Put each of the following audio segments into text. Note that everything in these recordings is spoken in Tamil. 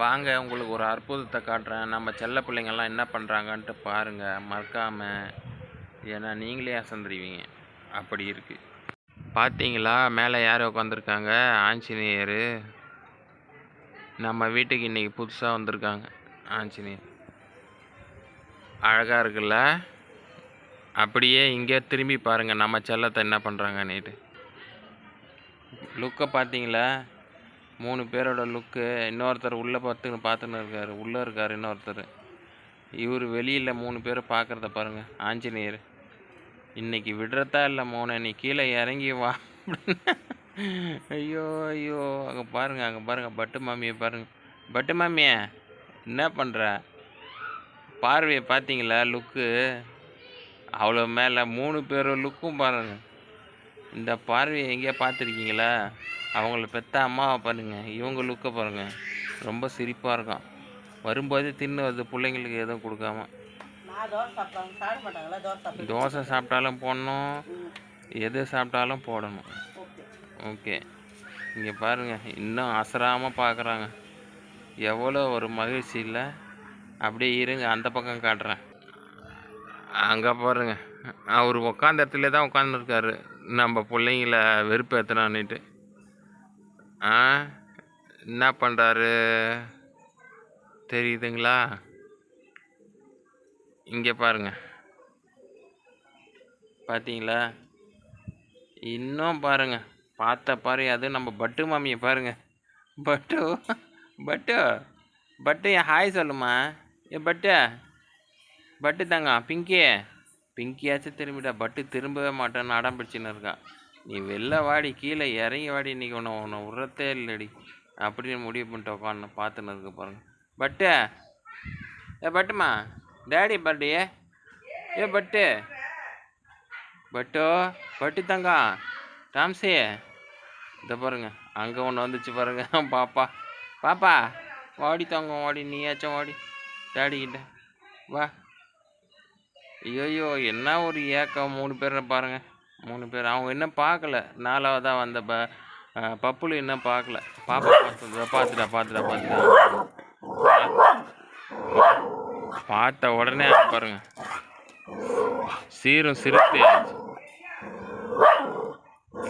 வாங்க உங்களுக்கு ஒரு அற்புதத்தை காட்டுறேன். நம்ம செல்ல பிள்ளைங்கள்லாம் என்ன பண்ணுறாங்கன்ட்டு பாருங்கள் மறக்காமல் ஏன்னா நீங்களே அசந்துருவீங்க. அப்படி இருக்குது பார்த்தீங்களா மேலே யார் உட்காந்துருக்காங்க ஆஞ்சநேயர். நம்ம வீட்டுக்கு இன்றைக்கி புதுசாக வந்திருக்காங்க ஆஞ்சநேயர். அழகாக இருக்குல்ல? அப்படியே இங்கே திரும்பி பாருங்கள் நம்ம செல்லத்தை என்ன பண்ணுறாங்க நேற்று லுக்கை பார்த்தீங்களா மூணு பேரோட லுக்கு இன்னொருத்தர் உள்ளே பார்த்து பார்த்துன்னு இருக்கார். உள்ளே இருக்கார் இன்னொருத்தர். இவர் வெளியில் மூணு பேரை பார்க்குறத பாருங்கள் ஆஞ்சநேயர். இன்னைக்கு விடுறதா இல்லை மோனை நீ கீழே இறங்கி வா ஐயோ ஐயோ. அங்கே பாருங்கள் அங்கே பாருங்கள் பட்டு மாமியை பாருங்கள் பட்டு மாமியே என்ன பண்ணுற பார்வையை பார்த்தீங்களா லுக்கு அவ்வளோ மேலே மூணு பேரும் லுக்கும் பாருங்கள் இந்த பார்வையை எங்கேயா பார்த்துருக்கீங்களா? அவங்கள பெத்த அம்மாவை பாருங்க. இவங்க லுக்கை பாருங்கள் ரொம்ப சிரிப்பாக இருக்கும் வரும்போதே தின்னு வருது பிள்ளைங்களுக்கு எதுவும் கொடுக்காம. தோசை சாப்பிட்டாலும் போடணும். எது சாப்பிட்டாலும் போடணும். ஓகே. இங்கே பாருங்கள் இன்னும் அசராமல் பார்க்குறாங்க எவ்வளோ ஒரு மகிழ்ச்சி இல்லை. அப்படியே இருங்க. அந்த பக்கம் காட்டுறேன். அங்கே பாருங்கள் அவர் உட்காந்த இடத்துல தான் உட்காந்துருக்காரு நம்ம பிள்ளைங்கள வெறுப்பு ஏற்றினான்னுட்டு ஆ? என்ன பண்ணுறாரு தெரியுதுங்களா? இங்கே பாருங்க. பார்த்தீங்களா இன்னும் பாருங்க. பார்த்த பாரு அது நம்ம பட்டு மாமியை பாருங்க. பட்டு பட்டு பட்டு என் ஹாய் சொல்லுமா ஏ பட்டு பட்டு தாங்க பிங்கி. பிங்கியாச்சும் திரும்பிட்டா பட்டு திரும்பவே மாட்டேன்னு அடம் பிடிச்சின்னு இருக்கான் நீ வெளில வாடி கீழே இறங்கி வாடி இன்னைக்கு உன்னை உன்னை விட்றதே இல்லைடி. அப்படின்னு முடிவு பண்ணிட்டு உட்காந்து பார்த்துன்னு இருக்க பாருங்க பட்டு ஏ பட்டுமா டேடி பர்டே ஏ பட்டு பட்டு பட்டு தங்கா டாம்ஸே இதை பாருங்க அங்கே ஒன்று வந்துச்சு பாருங்க பாப்பா பாப்பா ஓடி தங்கம் ஓடி நீயாச்சும் ஓடி டேடி கிட்ட வா. ஐயோ என்ன ஒரு ஏக்கம்? மூணு பேரை பாருங்கள் மூணு பேர். அவங்க இன்னும் பார்க்கல. நாலாவதாக வந்த ப பப்புலு இன்னும் பார்க்கல. பாப்பா பார்த்துடா பார்த்துட்டா பார்த்துடா பார்த்துடா பார்த்த உடனே பாருங்க. சீரும் சிறுத்தையாச்சு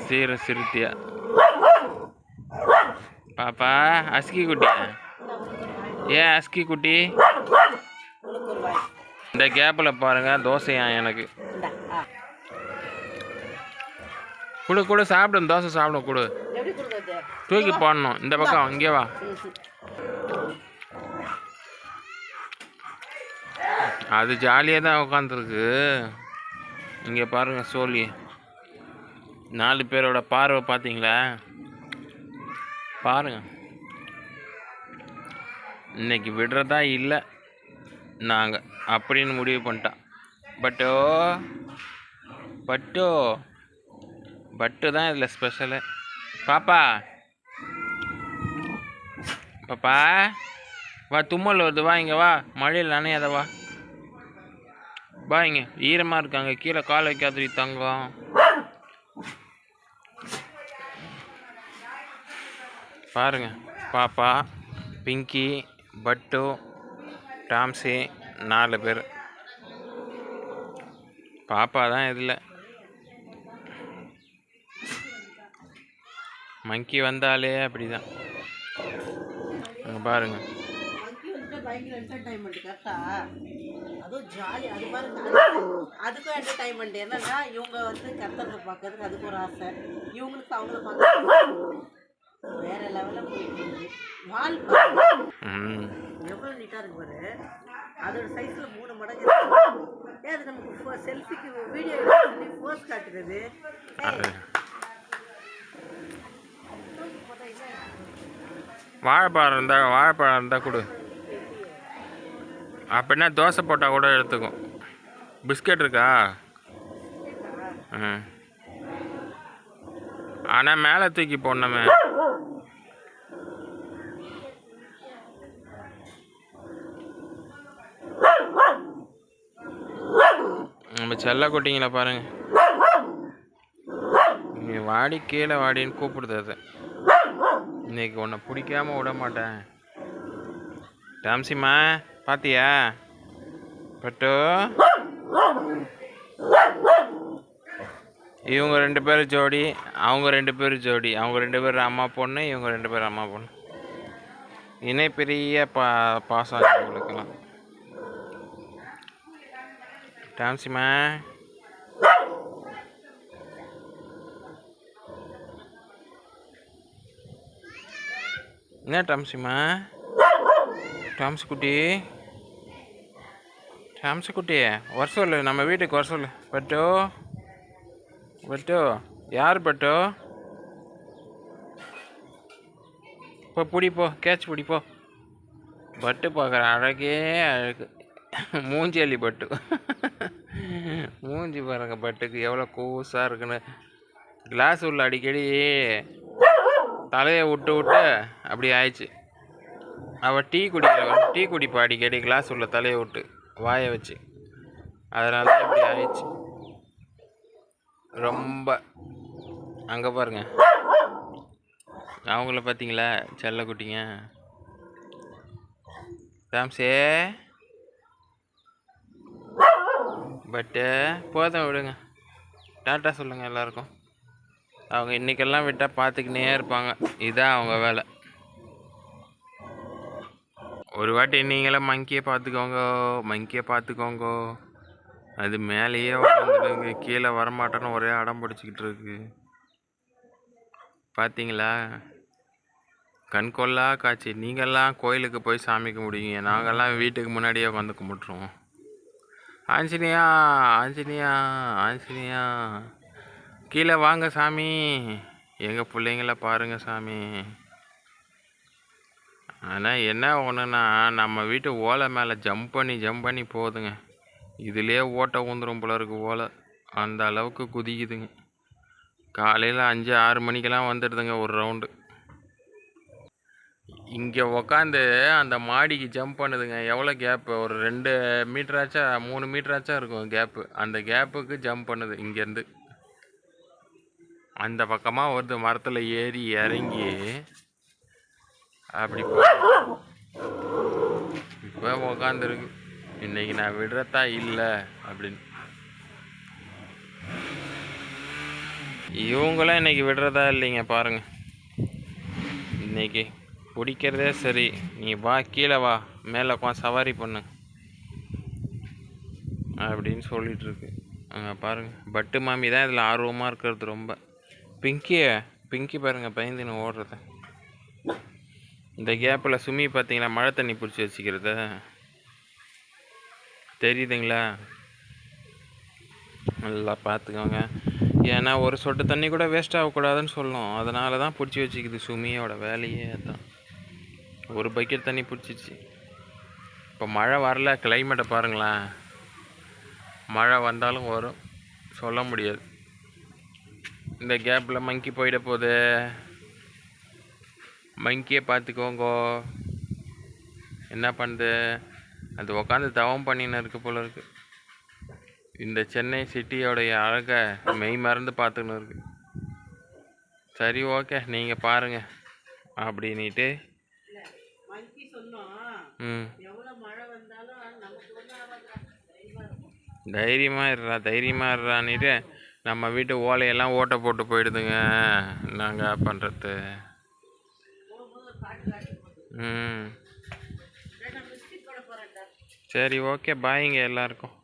சீரும் சிறுத்தையா. பாப்பா அஸ்கி குட்டியா ஏன் அஸ்கி குட்டி? இந்த கேப்பில் பாருங்க தோசையா எனக்கு? கொடு கொடு சாப்பிடும் தோசை சாப்பிடும் கொடு. தூக்கி போடணும் இந்த பக்கம் இங்கே வா. ம், அது ஜாலியாக தான் உட்காந்துருக்கு இங்கே பாருங்க சோழி. நாலு பேரோட பார்வை பார்த்தீங்களா? பாருங்க. இன்னைக்கு விடுறதா இல்லை. நாங்கள் அப்படின்னு முடிவு பண்ணிட்டான். பட்டோ பட்டோ பட்டு தான் இதில் ஸ்பெஷலு பாப்பா. பாப்பா வா தும்மல் வருது வா இங்கே வா. மழையில் நனையாத வா. வா இங்கே. ஈரமாக இருக்காங்க. கீழே கால் வைக்காதடி தங்கம். பாருங்க. பாப்பா பிங்கி பட்டு டாம்ஸி நாலு பேர். பாப்பா தான் இதில். மங்கி வந்தாலே அப்படிதான். அங்க பாருங்க. அதுக்கும் entertainment. என்னன்னா இவங்க வந்து கர்த்தரை பார்க்கறதுக்கு அதுக்கு ஒரு ஆசை. இவங்களுக்கு அவங்கள பார்க்கறதுக்கு வேற லெவலில் போயிட்டு வால் எவ்வளோ நீட்டாக இருக்கு பாரு. அதோட சைஸில் மூணு மடங்கு. ஏன் அது நமக்கு செல்ஃபிக்கு வீடியோ போஸ்ட் காட்டுறது? வாழைப்பழம் இருந்தால் வாழைப்பழம் இருந்தால் கொடு. அப்படின்னா தோசை போட்டால் கூட எடுத்துக்கும். பிஸ்கட் இருக்கா? ம் ஆனால் மேலே தூக்கி போடணுமே நம்ம செல்ல குட்டிங்களை பாருங்க. நீ வாடி கீழே வாடின்னு கூப்பிடுது அது. இன்னைக்கு உன்னை பிடிக்காம விட மாட்டேன். டாம்சிம்மா பாத்தியா? பட்டு. இவங்க ரெண்டு பேரும் ஜோடி அவங்க ரெண்டு பேரும் ஜோடி. அவங்க ரெண்டு பேரும் அம்மா பொண்ணு இவங்க ரெண்டு பேரும் அம்மா பொண்ணு. இணை பெரிய பா பாசம் டான்சிமா என்ன டாம்சிமா டாம்ஸ் குட்டி. டாம்ஸ் குட்டி வர சொல்லு நம்ம வீட்டுக்கு வர சொல்லு. பட்டு. பட்டு. யார் பட்டு? இப்போ பிடிப்போ கேட்ச் பிடிப்போ பட்டு பார்க்குற அழகே அழகு. மூஞ்சி பட்டு. மூஞ்சி பாருங்க பட்டுக்கு எவ்வளோ கூசாக இருக்குன்னு. கிளாஸ் உள்ள அடிக்கடி தலையை விட்டு விட்டு அப்படி ஆயிடுச்சு. அவள் டீ குடிக்கிற டீ குடிப்பா அடிக்கடி கிளாஸ் உள்ள தலையை விட்டு வாயை வச்சு. அதனால தான் இப்படி ஆயிடுச்சு. ரொம்ப அங்கே பாருங்க. அவங்கள பார்த்தீங்களா செல்ல குட்டிங்க? தாம்சே. பட்டு uh, போதும் விடுங்க. டாட்டா சொல்லுங்கள் எல்லாருக்கும். அவங்க இன்றைக்கெல்லாம் விட்டால் பார்த்துக்கினே இருப்பாங்க. இதுதான் அவங்க வேலை. ஒரு வாட்டி நீங்களே மங்கியை பார்த்துக்கோங்க மங்கியை பார்த்துக்கோங்க அது மேலேயே வந்துடுங்க கீழே வரமாட்டேன்னு ஒரே அடம் பிடிச்சிக்கிட்டு இருக்கு. பார்த்தீங்களா கண்கொள்ளா காட்சி. நீங்கள்லாம் கோயிலுக்கு போய் சாமி கும்பிடுவீங்க. நாங்கள்லாம் வீட்டுக்கு முன்னாடியே உட்காந்து கும்பிட்ருவோம் ஆஞ்சனியா ஆஞ்சனியா ஆஞ்சனியா கீழே வாங்க சாமி. எங்கள் பிள்ளைங்கள பாருங்க சாமி. ஆனால் என்ன ஒன்றுன்னா நம்ம வீட்டு ஓலை மேலே ஜம்ப் பண்ணி ஜம்ப் பண்ணி போகுதுங்க இதுலேயே ஓட்டை ஊந்துரும் போல இருக்கு ஓலை. அந்த அளவுக்கு குதிக்குதுங்க. காலையில் அஞ்சு ஆறு மணிக்கெல்லாம் வந்துடுதுங்க ஒரு ரவுண்டு இங்கே உக்காந்து அந்த மாடிக்கு ஜம்ப் பண்ணுதுங்க. எவ்வளோ கேப்பு ஒரு ரெண்டு மீட்டராச்சா மூணு மீட்டராச்சா இருக்கும் கேப்பு அந்த கேப்புக்கு ஜம்ப் பண்ணுது இங்கேருந்து. அந்த பக்கமாக வருது மரத்தில் ஏறி இறங்கி. அப்படி இப்போ உக்காந்துருக்கு. இன்றைக்கி நான் விடுறதா இல்லை அப்படின்னு. இவங்களாம் இன்றைக்கி விடுறதா இல்லைங்க பாருங்கள் இன்றைக்கி பிடிக்கிறதே சரி. நீ வா கீழே வா. மேலே உட்காந்து சவாரி பண்ணு. அப்படின்னு சொல்லிகிட்ருக்கு இருக்கு. அங்கே பாருங்கள் பட்டு மாமி தான் இதில் ஆர்வமாக இருக்கிறது ரொம்ப. பிங்கியை பிங்கி பாருங்க பயந்துன்னு ஓடுறத. இந்த கேப்பில் சுமி பார்த்தீங்களா? மழை தண்ணி பிடிச்சி வச்சுக்கிறத. தெரியுதுங்களா? நல்லா பார்த்துக்கோங்க. ஏன்னா ஒரு சொட்டு தண்ணி கூட வேஸ்ட் ஆகக்கூடாதுன்னு சொல்லும் அதனால தான் பிடிச்சி வச்சுக்குது சுமியோட வேலையே தான் ஒரு பக்கெட் தண்ணி பிடிச்சிச்சு. இப்போ மழை வரல கிளைமேட்டை பாருங்களேன். மழை வந்தாலும் வரும். சொல்ல முடியாது. இந்த கேப்பில் மங்கி போயிட போகுது. மங்கியை பார்த்துக்கோங்கோ என்ன பண்ணுது அது உட்காந்து தவம் பண்ணின்னு இருக்கு போல இருக்கு. இந்த சென்னை சிட்டியோடைய அழகை மெய் மறந்து பார்த்துன்னு இருக்கு. சரி ஓகே நீங்கள் பாருங்கள் அப்படின்ட்டு எவ்வளோ மழை வந்தாலும் நமக்கு ஒன்றும் ஆகாதுடா தைரியமா இருக்கும் தைரியமாக இருறா தைரியமாக இருறான்னுட்டு நம்ம வீட்டு ஓலையெல்லாம் ஓட்டை போட்டு போயிடுதுங்க. நாங்கள் பண்ணுறது ம். சரி ஓகே. பாய்ங்க எல்லாருக்கும்.